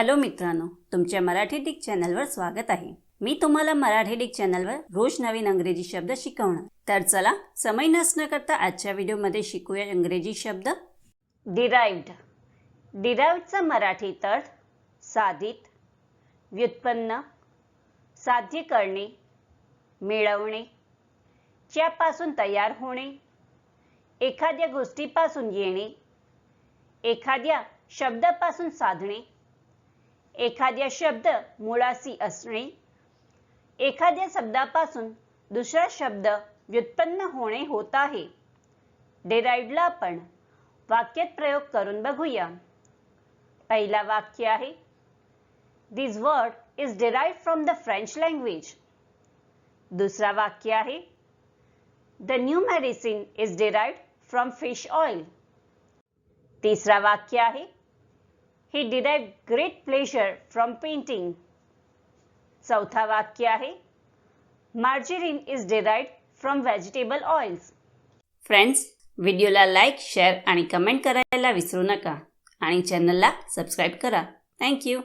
Hello मित्रांनो तुमच्या Marathi Dick चॅनलवर स्वागत आहे. मी तुम्हाला मराठी डिक चॅनलवर रोज नवीन अंग्रेजी शब्द शिकवणार. तर चला समय नसणं करता आजच्या व्हिडिओमध्ये शिकूया इंग्रजी शब्द. डिराईव्ड डिराईव्डचा मराठी अर्थ साधित व्युत्पन्न साध्य करणे मिळवणे च्यापासून तयार होणे एखाद्या गोष्टीपासून येणे एखाद्या शब्दापासून साधणे एखाद्या शब्द मुळाशी असणे एखाद्या शब्दापासून दुसरा शब्द व्युत्पन्न होणे होत आहे. डेराईडला आपण वाक्यात प्रयोग करून बघूया. पहिला वाक्य आहे this word is derived from the French language दुसरा वाक्य आहे the new medicine is derived from fish oil तिसरा वाक्य आहे he derive great pleasure from painting चौथा वाक्य आहे. Margarine is derived from vegetable oils friends व्हिडिओला लाईक शेअर आणि कमेंट करायला विसरू नका. आणि चॅनलला सबस्क्राईब करा. थँक्यू